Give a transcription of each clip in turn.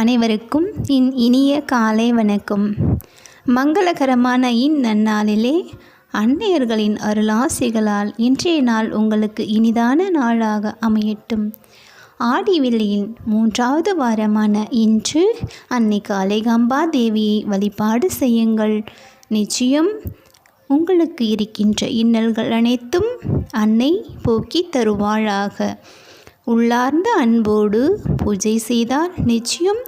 அனைவருக்கும் இன் இனிய காலை வணக்கம். மங்களகரமான இந்நன்னாளிலே அன்னையர்களின் அருளாசிகளால் இன்றைய நாள் உங்களுக்கு இனிதான நாளாக அமையட்டும். ஆடி வெள்ளியின் மூன்றாவது வாரமான இன்று அன்னை காளைகாம்பா தேவியை வழிபாடு செய்யுங்கள். நிச்சயம் உங்களுக்கு இருக்கின்ற இன்னல்கள் அனைத்தும் அன்னை போக்கி தருவாளாக. உள்ளார்ந்த அன்போடு பூஜை செய்தால் நிச்சயம்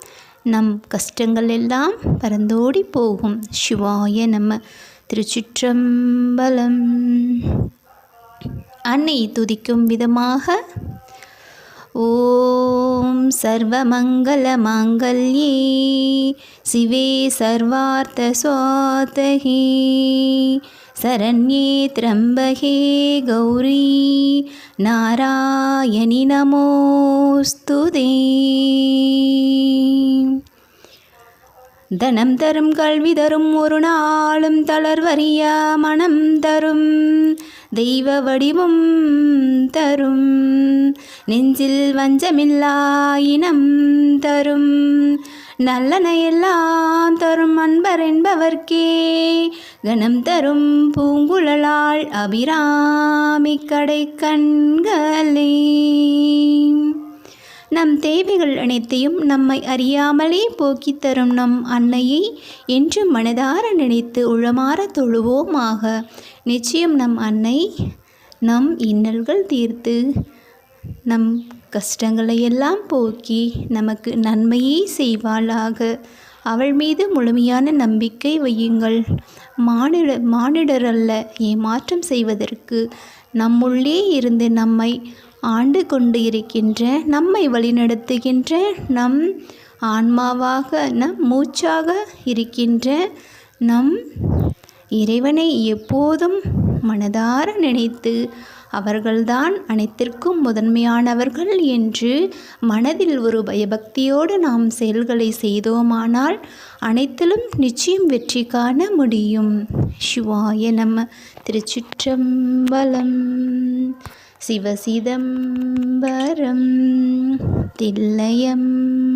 நம் கஷ்டங்கள் எல்லாம் பறந்தோடி போகும். சிவாய நம்ம திருச்சிற்றம்பலம். அன்னை துதிக்கும் விதமாக ஓம் சர்வமங்கலமாங்கல்யே சிவே சர்வார்த்த சுவாத்தகே சரண்யே திரம்பகே கௌரி நாராயணி ஸ்துதி தனம் தரும் கல்வி தரும் ஒரு நாளும் தளர்வறிய மனம் தரும். தெய்வ வடிவம் தரும். நெஞ்சில் வஞ்சமில்லா இனம் தரும். நல்லன எல்லாம் தரும் அன்பர் என்பவர்க்கே. கணம் தரும் பூங்குழலாள் அபிராமி கடை கண்களே. நம் தேவைகள் அனைத்தையும் நம்மை அறியாமலே போக்கி தரும் நம் அன்னையை என்று மனதார நினைத்து உளமாற தொழுவோமாக. நிச்சயம் நம் அன்னை நம் இன்னல்கள் தீர்த்து நம் கஷ்டங்களை எல்லாம் போக்கி நமக்கு நன்மையை செய்வாளாக. அவள் மீது முழுமையான நம்பிக்கை வையுங்கள். மானிட மானிடரல்ல ஏமாற்றம் செய்வதற்கு நம்முள்ளே இருந்து நம்மை ஆண்டு கொண்டு இருக்கின்ற நம்மை வழிநடத்துகின்ற நம் ஆன்மாவாக நம் மூச்சாக இருக்கின்ற நம் இறைவனை எப்போதும் மனதார நினைத்து அவர்கள்தான் அனைத்திற்கும் முதன்மையானவர்கள் என்று மனதில் ஒரு பயபக்தியோடு நாம் செயல்களை செய்தோமானால் அனைத்திலும் நிச்சயம் வெற்றி காண முடியும். சிவாய நம்ம திருச்சிற்றம்பலம். சிவசிதம்பரம் தில்லையம்பலம்